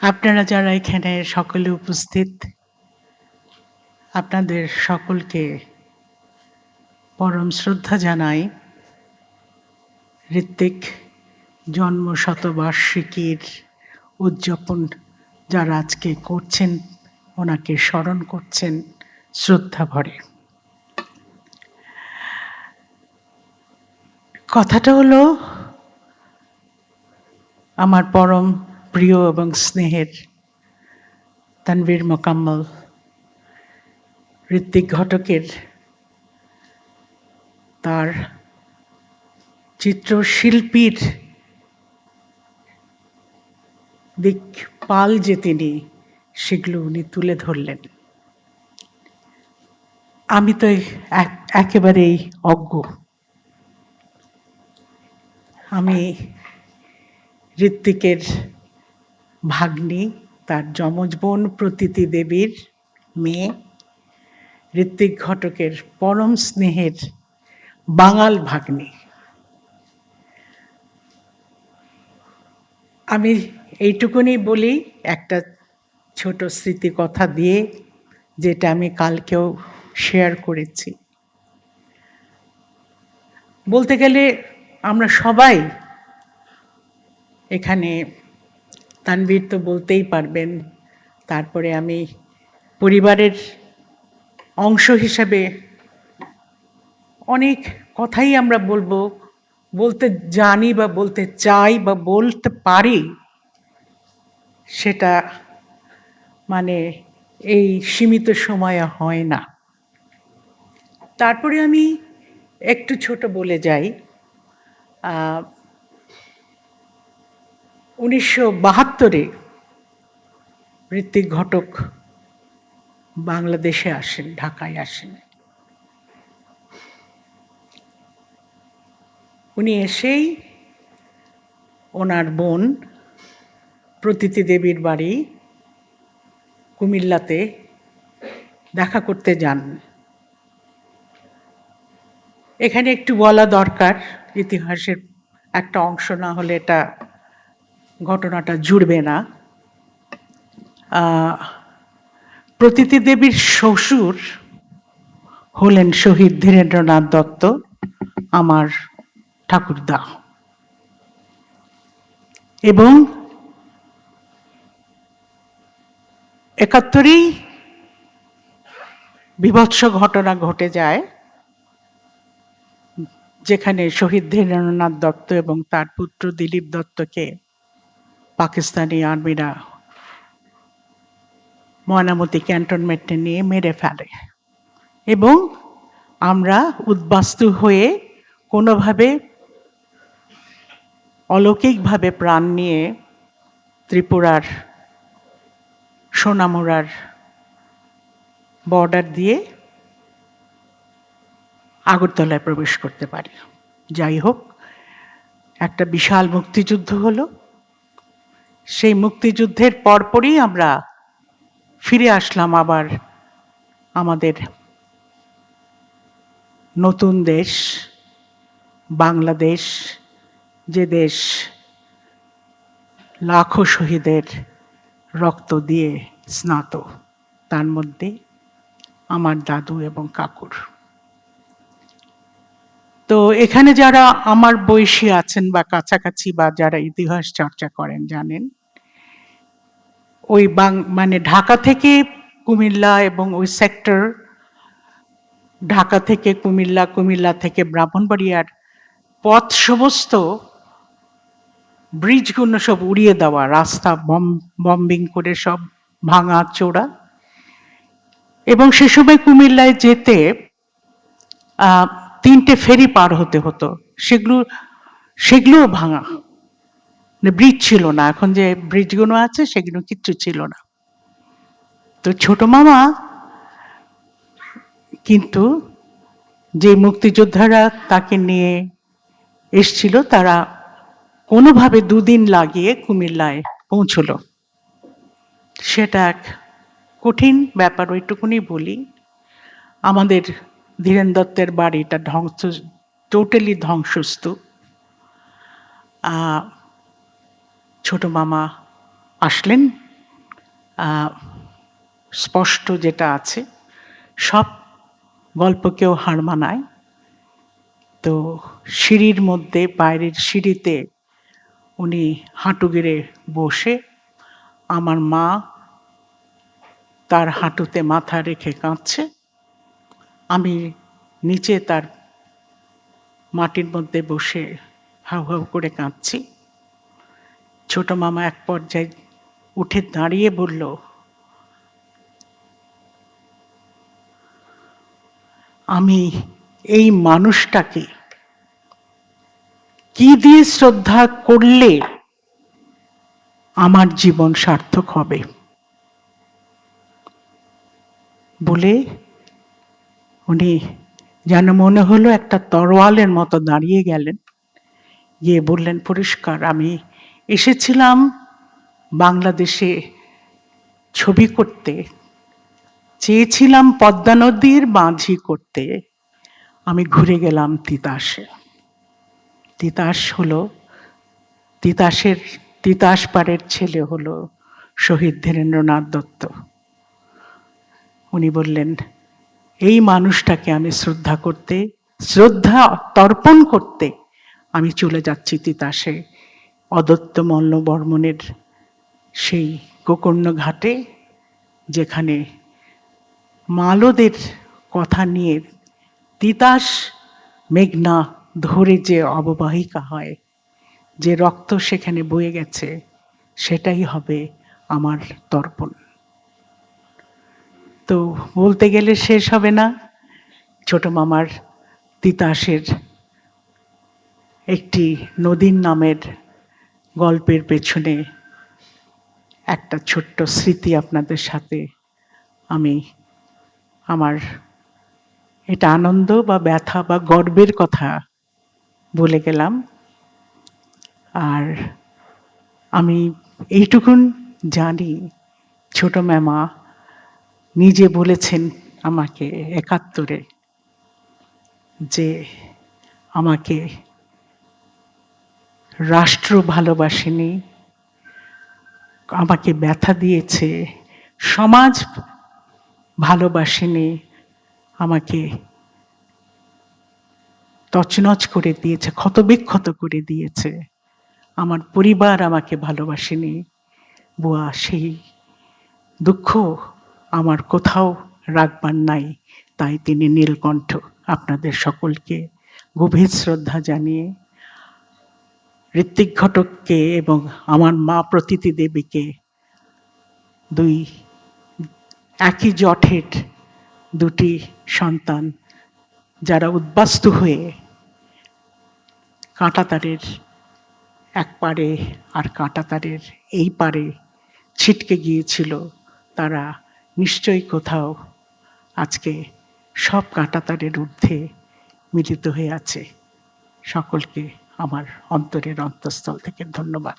আপনারা যারা এখানে সকলে উপস্থিত, আপনাদের সকলকে পরম শ্রদ্ধা জানাই। ঋত্বিক জন্ম শতবার্ষিকীর উদযাপন যারা আজকে করছেন, ওনাকে স্মরণ করছেন, শ্রদ্ধা ভরে। কথাটা হলো, আমার পরম প্রিয় এবং স্নেহের তানভীর মোকাম্মল ঋত্বিক ঘটকের তার চিত্রশিল্পীর দিক পাল যে তিনি, সেগুলো উনি তুলে ধরলেন। আমি তো এক- একেবারেই অজ্ঞ। আমি ঋত্বিকের ভাগ্নি, তার যমজ বোন প্রতীতি দেবীর মেয়ে, ঋত্বিক ঘটকের পরম স্নেহের বাঙাল ভাগ্নি। আমি এইটুকুনি বলি, একটা ছোট স্মৃতি কথা দিয়ে, যেটা আমি কালকেও শেয়ার করেছি। বলতে গেলে, আমরা সবাই এখানে তানভীর তো বলতেই পারবেন। তারপরে আমি পরিবারের অংশ হিসাবে অনেক কথাই আমরা বলব, বলতে জানি বা বলতে চাই বা বলতে পারি, সেটা মানে এই সীমিত সময়ে হয় না। তারপরে আমি একটু ছোট বলে যাই। উনিশশো বাহাত্তরে ঋত্বিক ঘটক বাংলাদেশে আসেন, ঢাকায় আসেন। উনি এসেই ওনার বোন প্রতীতি দেবীর বাড়ি কুমিল্লাতে দেখা করতে যান। এখানে একটু বলা দরকার, ইতিহাসের একটা অংশ না হলে এটা ঘটনাটা জুড়বে না। প্রতীতি দেবীর শ্বশুর হলেন শহীদ ধীরেন্দ্রনাথ দত্ত, আমার ঠাকুরদা। এবং একাত্তরেই বিভৎস ঘটনা ঘটে যায়, যেখানে শহীদ ধীরেন্দ্রনাথ দত্ত এবং তার পুত্র দিলীপ দত্তকে পাকিস্তানি আর্মিরা ময়নামতি ক্যান্টনমেন্টে নিয়ে মেরে ফেলে। এবং আমরা উদ্বাস্তু হয়ে কোনোভাবে অলৌকিকভাবে প্রাণ নিয়ে ত্রিপুরার সোনামুড়ার বর্ডার দিয়ে আগরতলায় প্রবেশ করতে পারি। যাই হোক, একটা বিশাল মুক্তিযুদ্ধ হলো। সেই মুক্তিযুদ্ধের পরপরই আমরা ফিরে আসলাম আবার আমাদের নতুন দেশ, বাংলাদেশ, যে দেশ লাখো শহীদের রক্ত দিয়ে স্নাত। তার মধ্যে আমার দাদু এবং কাকুর। তো এখানে যারা আমার বয়সী আছেন বা কাছাকাছি বা যারা ইতিহাস চর্চা করেন জানেন ওই বাং মানে ঢাকা থেকে কুমিল্লা এবং ওই সেক্টর ঢাকা থেকে কুমিল্লা কুমিল্লা থেকে ব্রাহ্মণবাড়িয়ার পথ সমস্ত ব্রিজগুলো সব উড়িয়ে দেওয়া, রাস্তা বম বম্বিং করে সব ভাঙা, চোরা। এবং সে সময় কুমিল্লায় যেতে তিনটে ফেরি পার হতে হতো। সেগুলো, সেগুলোও ভাঙা। ব্রিজ ছিল না। এখন যে ব্রিজগুলো আছে সেগুলো কিচ্ছু ছিল না। তো ছোট মামা কিন্তু যে মুক্তিযোদ্ধারা তাকে নিয়ে এসছিল তারা কোনোভাবে দুদিন লাগিয়ে কুমিল্লায় পৌঁছলো। সেটা এক কঠিন ব্যাপার ওইটুকুনি বলি। আমাদের ধীরেন দত্তের বাড়িটা ধ্বংস টোটালি ধ্বংসস্তূপ। আহ, ছোট মামা আসলেন। স্পষ্ট যেটা আছে, সব গল্পকেও হার মানায়। তো সিঁড়ির মধ্যে, বাইরের সিঁড়িতে উনি হাঁটু গেড়ে বসে, আমার মা তার হাঁটুতে মাথা রেখে কাঁদছে। আমি নিচে তার মাটির মধ্যে বসে হাউ হাউ করে কাঁদছি। ছোট মামা এক পর্যায়ে উঠে দাঁড়িয়ে বলল, আমি এই মানুষটাকে কি দিয়ে শ্রদ্ধা করলে আমার জীবন সার্থক হবে? বলে উনি যেন মনে হলো একটা তরোয়ালের মতো দাঁড়িয়ে গেলেন। গিয়ে বললেন, পরিষ্কার, আমি এসেছিলাম বাংলাদেশে ছবি করতে। চেয়েছিলাম পদ্মা নদীর মাঝি করতে। আমি ঘুরে গেলাম তিতাসে। তিতাস হলো, তিতাসের, তিতাস পাড়ের ছেলে হলো শহীদ ধীরেন্দ্রনাথ দত্ত। উনি বললেন, এই মানুষটাকে আমি শ্রদ্ধা করতে, শ্রদ্ধা তর্পণ করতে আমি চলে যাচ্ছি তিতাসে। অদত্ত মল্ল বর্মনের সেই গোকর্ণ ঘাটে যেখানে মালদের কথা নিয়ে তিতাস মেঘনা ধরে যে অববাহিকা হয়, যে রক্ত সেখানে বয়ে গেছে, সেটাই হবে আমার তর্পণ। তো বলতে গেলে শেষ হবে না। ছোট মামার তিতাসের একটি নদীর নামের গল্পের পেছনে একটা ছোট্ট স্মৃতি আপনাদের সাথে আমি আমার এটা আনন্দ বা ব্যথা বা গর্বের কথা বলে গেলাম। আর আমি এইটুকুন জানি, ছোট ম্যামা নিজে বলেছেন আমাকে একাত্তরে যে আমাকে রাষ্ট্র ভালোবাসেনি, আমাকে ব্যথা দিয়েছে, সমাজ ভালোবাসেনি, আমাকে তছনছ করে দিয়েছে, ক্ষতবিক্ষত করে দিয়েছে, আমার পরিবার আমাকে ভালোবাসেনি, বুয়া, সেই দুঃখ আমার কোথাও রাখবার নাই, তাই তিনি নীলকণ্ঠ আপনাদের সকলকে গভীর শ্রদ্ধা জানিয়ে ঋত্বিক ঘটককে এবং আমার মা প্রতীতি দেবীকে দুই একই জঠের দুটি সন্তান যারা উদ্বাস্তু হয়ে কাঁটাতারের এক পারে আর কাঁটাতারের এই পারে ছিটকে গিয়েছিল, তারা নিশ্চয়ই কোথাও আজকে সব কাঁটাতারের ঊর্ধ্বে মিলিত হয়ে আছে। সকলকে আমার অন্তরের অন্তঃস্থল থেকে ধন্যবাদ।